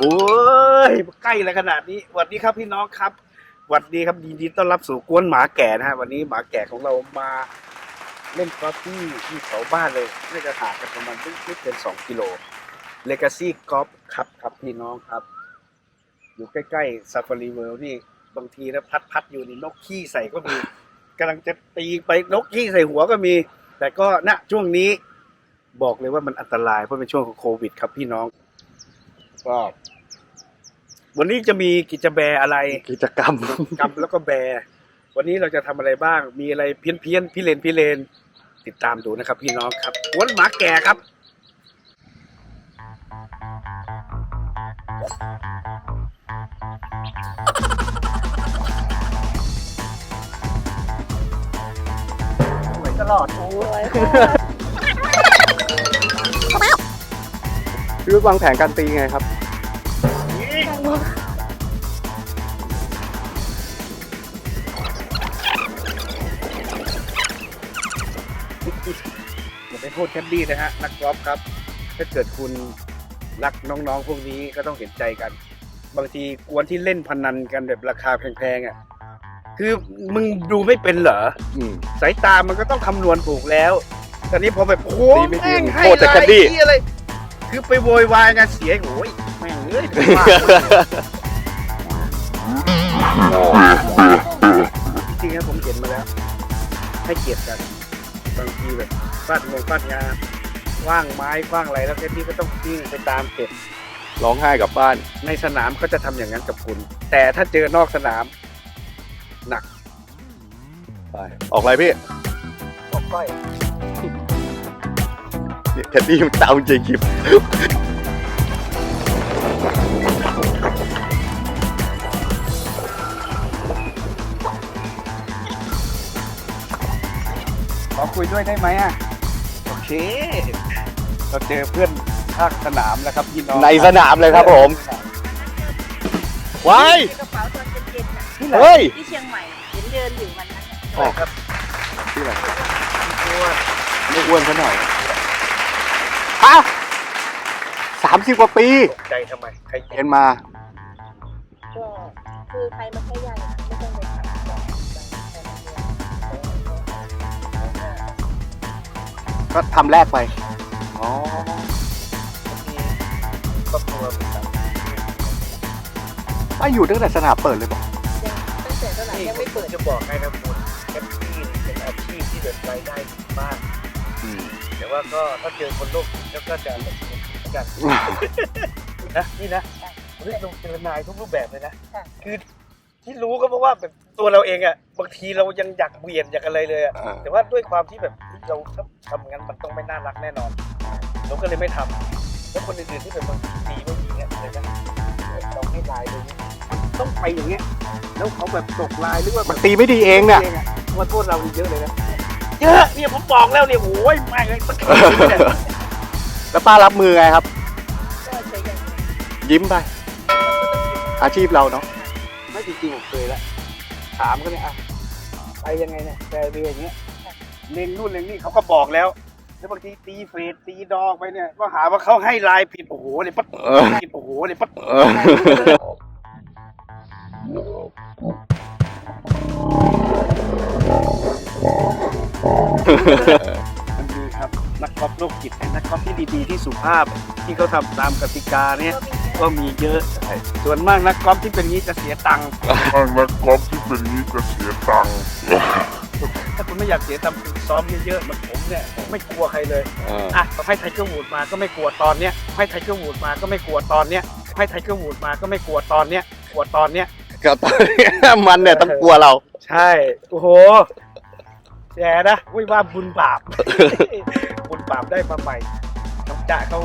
โอ้ยใกล้แล้วขนาดนี้สวัสดีครับพี่น้องครับสวัสดีครับยินดีต้อนรับสู่กวนหมาแก่นะฮะวันนี้หมาแก่ของเรามาเล่นกอล์ฟที่ที่แถวบ้านเลยน่าจะห่างกันประมาณไม่เกินสองกิโลเลกาซี่กอล์ฟครับครับพี่น้องครับ อยู่ใกล้ๆซาฟารีเวิลด์นี่บางทีนะพัดพัดอยู่นี่นกขี้ใส่ก็มีกำลังจะตีไปนกขี้ใส่หัวก็มี แต่ก็ณช่วงนี้บอกเลยว่ามันอันตรายเพราะเป็นช่วงของโควิด ครับพี่น้อง ก็ วันนี้จะมีกิจแบร์อะไรกิจกรรมกำแล้วก็แบร์วันนี้เราจะทำอะไรบ้าง มีอะไรเพี้ยนเพี้ยนๆพี่เลนพี่เลนติดตามดูนะครับ พี่น้องครับกวนหมาแก่ครับสวยตลอดโอ้ยพี่รุ้วางแผนการตีไงครับ อย่าไปโทษแคดดี้นะฮะ นักกอล์ฟครับ ถ้าเกิดคุณรักน้องๆ พวกนี้ก็ต้องเห็นใจกัน บางทีกวนที่เล่นพนันกันแบบราคาแพงๆอะ คือมึงดูไม่เป็นเหรอ อืม สายตามันก็ต้องคำนวณถูกแล้ว ตอนนี้พอแบบโอ้โหตีไม่ดีแม่งให้โทษแต่ลายแคดดี้ที่อะไร คือไปโวยวายงานเสียโอ้ยแม่ง เอ้ยบ้าจริงๆนะผมเห็นมาแล้ว ให้เกียรติกันบางทีแบบฟาดงงฟาดงาว่างไม้ว่างอะไรแล้วแค่นี้ก็ต้องวิ่งไปตามเก็บร้องไห้กลับบ้าน ในสนามเขาจะทำอย่างนั้นกับคุณ แต่ถ้าเจอนอกสนาม หนักไปออกอะไรพี่ออกก้อย เนี่ยแคดดี้มันเตาจริงคลิป ด้วยได้ไหมอะโอเคเราเจอเพื่อนภาคสนามแล้วครับพี่น้องในสนามเลยครับผมว้ายในกระเป๋าตอนเย็นๆน่ะที่ไหนเฮ้ย ที่เชียงใหม่เห็นเดินอยู่วันนั้นน่ะอะไรครับที่ไหนตัวไม่อ้วนซะหน่อยฮะสามสิบกว่าปีตกใจทำไมใครเรีเห็ยนนมาก็คือใครมาแค่ย่างน่ะไม่ต้องไปถามก่ ก็ทำแรกไป อ๋อมีครอบครัวเป็นแบบไม่อยู่ตั้งแต่สนามเปิดเลยบอกยังตั้งแต่ตอนไหนนี่ยังไม่เปิด จะบอกให้นะคุณแคปปี้เป็นอาชีพที่แบบรายได้ดีมาก อืม แต่ว่าก็ถ้าเจอคนโลกจิตแล้วก็จะแบบเหมือนกัน นะนี่นะเฮ้ยเราเจอนายทุกรูปแบบเลยนะค่ะ คือที่รู้ก็เพราะว่าแบบตัวเราเองอะบางทีเรายังอยากเวียนอยากอะไรเลยอะอ่าแต่ว่าด้วยความที่แบบ เราถ้าทำงั้นมันต้องไม่น่ารักแน่นอนเราก็เลยไม่ทำแล้วคนอื่นๆที่แบบบางทีดีไม่ดีเนี่ยเลยนะเราให้ลายเลยที่มันต้องไปอย่างเงี้ย แล้วเขาแบบตกลายหรือว่าแบมันบตีไม่ดีเองเนี่ย ว่าโทษเราเยอะเลยนะเยอะเนี่ยผมบอกแล้วเนี่ยโอ้ยไม่เลยมันแล้วป้ารับมือไงครับ ยิ้มไป อาชีพเราเนาะ ไม่จริงๆผมเคยแล้วถามเขาเนี่ยอะไปยังไงเนี่ยแต่เรียอย่างเงี้ย เล็งนู่นเล็งนี่เขาก็บอกแล้ว แล้วบางทีตีเฟดตีดอกไปเนี่ย ก็หาว่าเขาให้ลายผิดโอ้โหเนี่ยปั๊ดผิดโอ้โหเนี่ยปั๊ดมันดีครับนักกอล์ฟโลกจิตนักกอล์ฟที่ดีๆที่สุภาพที่เขาทำตามกติกาเนี่ยก็มีเยอะ ส่วนมากนักกอล์ฟที่เป็นงี้จะเสียตังค์ทางนักกอล์ฟที่เป็นนี้จะเสียตังค์ถ้าคุณไม่อยากเสียตังค์ ซ้อมเยอะๆเหมือนผมเนี่ยไม่กลัวใครเลยเอออะให้ไทเกอร์วูดมาก็ไม่กลัวตอนเนี้ยให้ไทเกอร์วูดมาก็ไม่กลัวตอนเนี้ยให้ไทเกอร์วูดมาก็ไม่กลัวตอนเนี้ยกลัวตอนเนี้ยก็ตอนนี้ มันเนี่ยต้องกลัวเรา ใช่ โอ้โหแย่นะไม่ว่าบุญบาป บุญบาปได้มาใหม่น้องจ่าเขา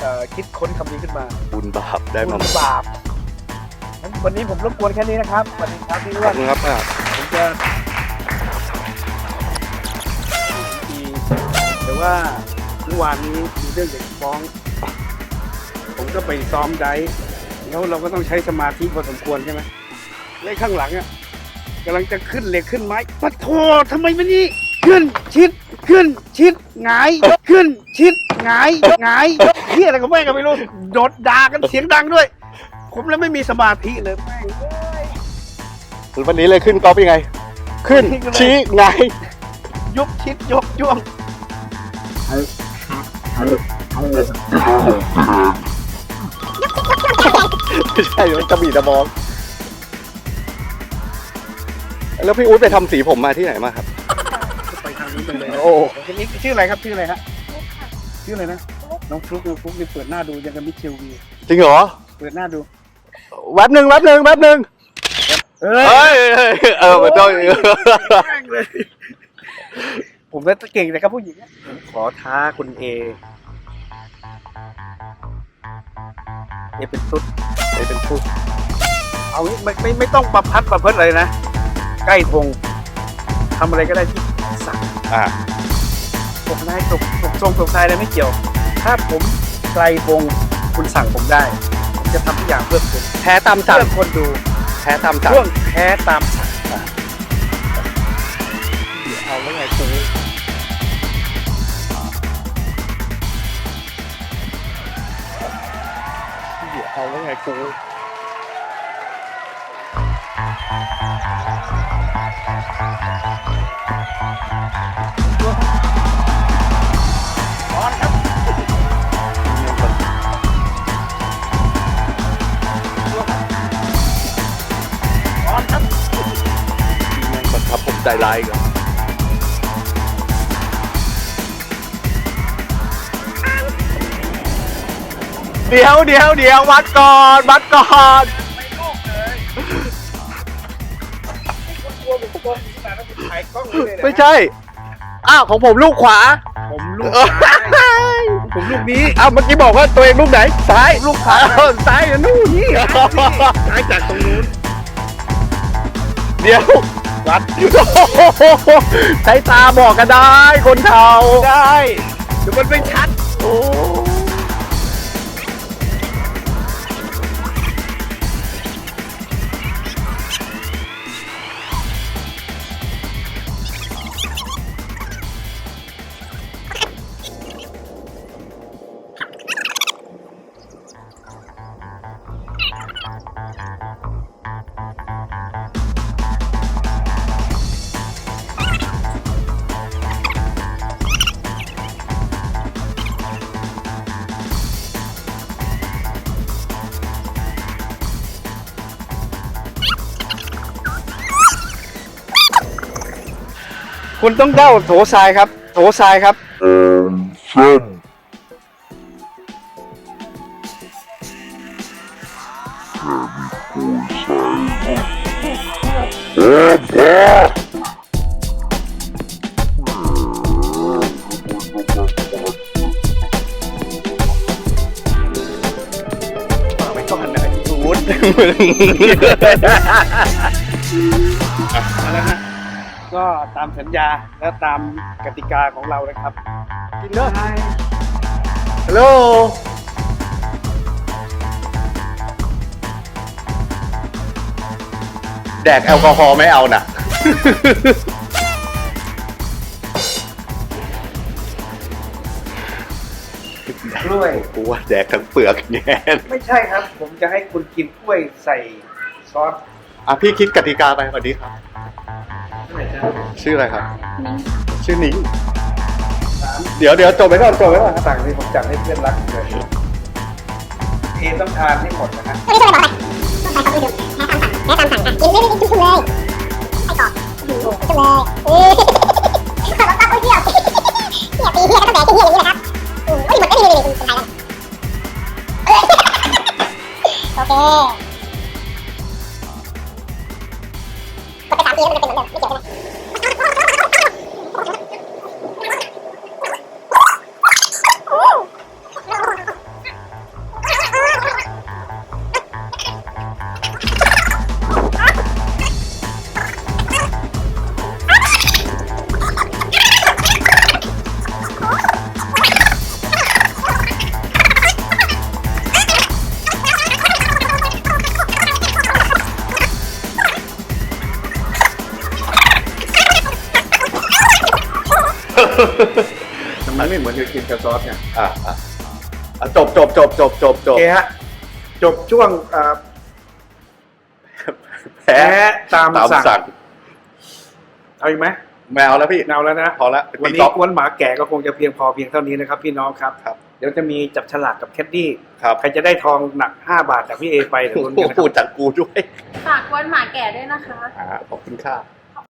เอ่อคิดค้นคำนี้ขึ้นมา บุญบาปได้บุมาญบาปงั้นวันนี้ผมรบกวนแค่นี้นะครับสวัสดีครับพี่ขอ้อวบนคุณครับอะผมจะ แต่ว่าเมื่อวานนี้มีเรื่องอยากจะฟ้อง ผมก็ไปซ้อมไดฟ์แล้วเราก็ต้องใช้สมาธิพอสมควรใช่ไหมในข้างหลังอะกำลังจะขึ้นเหล็กขึ้นไม้ปะโททำไมมันนี่ขึ้นชิดขึ้นชิดหงายขึ้นชิดหงายหงายเฮียอะไรก็ไม่งก็ไม่รู้โดดด่ากันเสียงดังด้วย ผมแล้วไม่มีสมาธิเลยแม่งเอ้ย วันนี้เลยขึ้นกอล์ฟยังไง ขึ้นขึ้นเลยชี้ไงยุบชิดยกย่วง ไม่ใช่มันจะบีดะมอง แล้วพี่อุ๊ดไปทำสีผมมาที่ไหนมาครับ ไปทางนี้ไปเลยโอ้คนนี้ชื่ออะไรครับชื่ออะไรฮะชื่ออะไรนะน้องฟลุกน้องฟลุกนี่เปิดหน้าดูยังกับมิเชลวีจริงเหรอ เปิดหน้าดูแวบหนึ่งแวบหนึ่งแวบหนึ่งเฮ้ยเฮ้ยเออมันต้อง แม่งเลยผมก็เก่งเลยครับผู้หญิงอะผมขอท้าคุณเอเอเป็นตุ๊ดไอ้เป็นผู้เอางี้ไม่ไม่ไม่ต้องประพัดประเพิดเลยนะ ใกล้ธงทำอะไรก็ได้ที่สั่งอ่าตกนายตกตกทรงตกทรายอะไรไม่เกี่ยว ถ้าผมไกลธงคุณสั่งผมได้ ผมจะทำทุกอย่างเพื่อคุณแพ้ตามสั่งเพื่อคนดูแพ้ตามสั่งช่วงแพ้ตามสั่ง กูร้อนครับร้อนครับบังคับผมใจร้ายกัน เดี๋ยวเดี๋ยวเดี๋ยววัดก่อนวัดก่อนไม่โลกเลยคนกลัวผมกลัวผมขนาดนั้นผมถ่ายกล้องเลยนะไม่ใช่อ้าวของผมลูกขวา ผมลูกซ้ายผมลูกนี้อ้าวเมื่อกี้บอกว่าตัวเองลูกไหนซ้ายลูกขวาอ้วซ้ายอันนู่นนี่ซ้ายจากตรงนู้นเดี๋ยววัดใช้ตาบอกกันได้คนเทาได้เดี๋ยวมันไม่ชัดโอ้ คุณต้องเด้าโถทรายครับ โถทรายครับส้มไปก่อนนะศูนย์แล้วฮะามสัญญาและตามกติกาของเรานะครับ กินเนอะฮัลโหลแดกแอลกอฮอล์ไม่เอาน่ะกล้วย กูว่าแดกทั้งเปลือกแง่นไม่ใช่ครับ ผมจะให้คุณกินกล้วยใส่ซอส อะพี่คิดกติกาไปสวัสดีครับ ชื่ออะไรครับ ชื่อนิ้งสามเดี๋ยวเดี๋ยวจบไปก่อนจบไปก่อนสั่งที่ผมจัดให้เพื่อนรักเลยเอต้องทานให้หมดนะฮะตัวนี้ตัวอะไรบอกอะไรแพ้ตามสั่งแพ้ตามสั่งอะกินไม่ได้กินทุกเลยไอ้กรอบอืมทุกเลยเอ้ยขอรับรับโอ้ยเหี้ยเหี้ยตีเหี้ยก็ต้องแดกตีเหี้ยอย่างนี้นะครับอืมโอ้ยหมดก็นี่นี่นี่คุณไทยกันโอเค มันไม่เหมือนกับกินกับซอสเนี่ยอะอะอะจบจบจบจบจบจโอบเคฮะจบช่วงเอ่อแพ้แพ้ตามตามสั่งสั่งเอาอีกไหมแมวแล้วพี่เอาแล้วนะ พอละวันตีนี้กอล์ฟกวนหมาแก่ก็คงจะเพียงพอเพียงเท่านี้นะครับ พี่น้องครับ ครับ เดี๋ยวจะมีจับฉลากกับแคดดี้ครับใครจะได้ทองหนักห้าบาทจากพี่เอไปเดี๋ยวโอ้ลุ้นกันนะคโหรับจากกูด้วยฝากกวนหมาแก่ด้วยนะคะ อ่าขอบคุณค่ะ